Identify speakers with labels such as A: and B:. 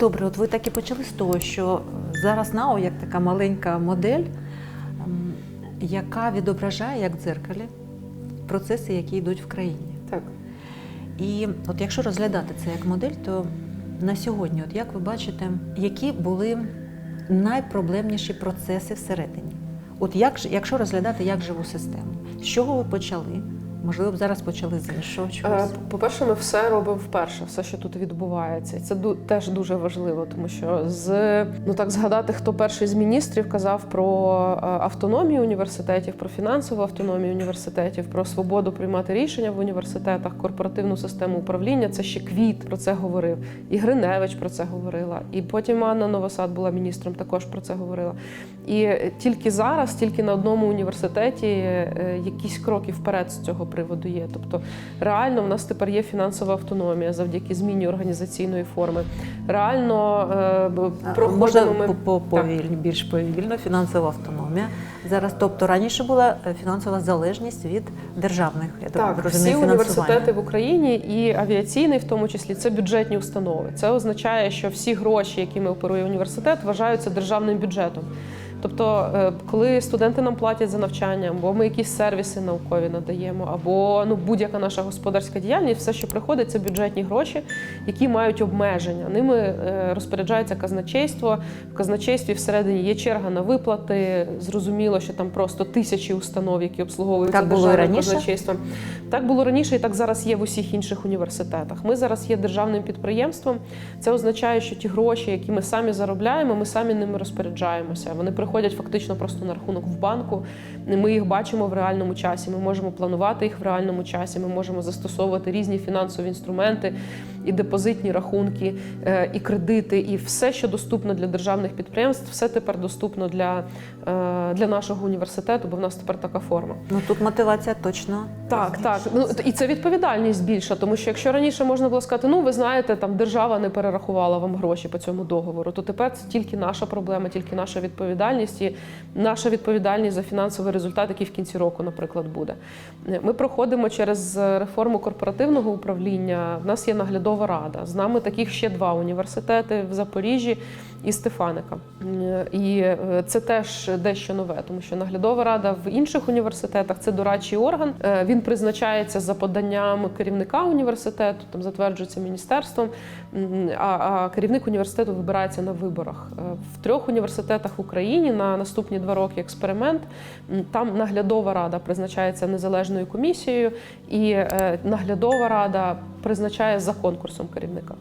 A: Добре, от ви так і почали з того, що зараз НАО як така маленька модель, ем, яка відображає як в дзеркалі процеси, які йдуть в країні.
B: Так.
A: І от якщо розглядати це як модель, то на сьогодні, от як ви бачите, які були найпроблемніші процеси всередині? От як якщо розглядати як живу систему, з чого ви почали? Можливо, б зараз почали з іншого
B: Е,
A: чогось.
B: По-перше, ми все робимо вперше, все, що тут відбувається. І це теж дуже важливо, тому що з ну так згадати, хто перший з міністрів казав про е, автономію університетів, про фінансову автономію університетів, про свободу приймати рішення в університетах, корпоративну систему управління. Це ще квіт про це говорив. І Гриневич про це говорила. І потім Анна Новосад була міністром, також про це говорила. І тільки зараз, тільки на одному університеті е, якісь кроки вперед з цього приводу є. Тобто реально в нас тепер є фінансова автономія завдяки зміні організаційної форми. Реально е, проходимо
A: Можна
B: ми
A: по- по- більш повільно, фінансова автономія. Зараз, тобто раніше була е, фінансова залежність від державних я
B: Так,
A: так,
B: всі університети в Україні і авіаційний, в тому числі, це бюджетні установи. Це означає, що всі гроші, якими оперує університет, вважаються державним бюджетом. Тобто, е, коли студенти нам платять за навчання, або ми якісь сервіси наукові надаємо, або ну будь-яка наша господарська діяльність, все, що приходить, це бюджетні гроші, які мають обмеження. Ними е, розпоряджається казначейство. В казначействі всередині є черга на виплати. Зрозуміло, що там просто тисячі установ, які обслуговуються державним казначейством. Так було раніше, і так зараз є в усіх інших університетах. Ми зараз є державним підприємством. Це означає, що ті гроші, які ми самі заробляємо, ми самі ними розпоряджаємося. Вони приходять фактично просто на рахунок в банку. Ми їх бачимо в реальному часі. Ми можемо планувати їх в реальному часі. Ми можемо застосовувати різні фінансові інструменти, і депозитні рахунки, е, і кредити, і все, що доступно для державних підприємств, все тепер доступно для, е, для нашого університету, бо в нас тепер така форма.
A: Ну тут мотивація точно.
B: Так, так. Ну і це відповідальність більша, тому що якщо раніше можна було сказати, ну ви знаєте, там держава не перерахувала вам гроші по цьому договору, то тепер це тільки наша проблема, тільки наша відповідальність і наша відповідальність за фінансовий результат, який в кінці року, наприклад, буде. Ми проходимо через реформу корпоративного управління. В нас є наглядова рада. З нами таких ще два університети в Запоріжжі і Стефаника. І е, це теж дещо нове, тому що наглядова рада в інших університетах це дорадчий орган. Е, Він призначається за поданням керівника університету, там затверджується міністерством. А, керівник університету вибирається на виборах. Е, В трьох університетах в Україні на наступні два роки експеримент. Там наглядова рада призначається незалежною комісією, і наглядова рада призначає за конкурсом керівника.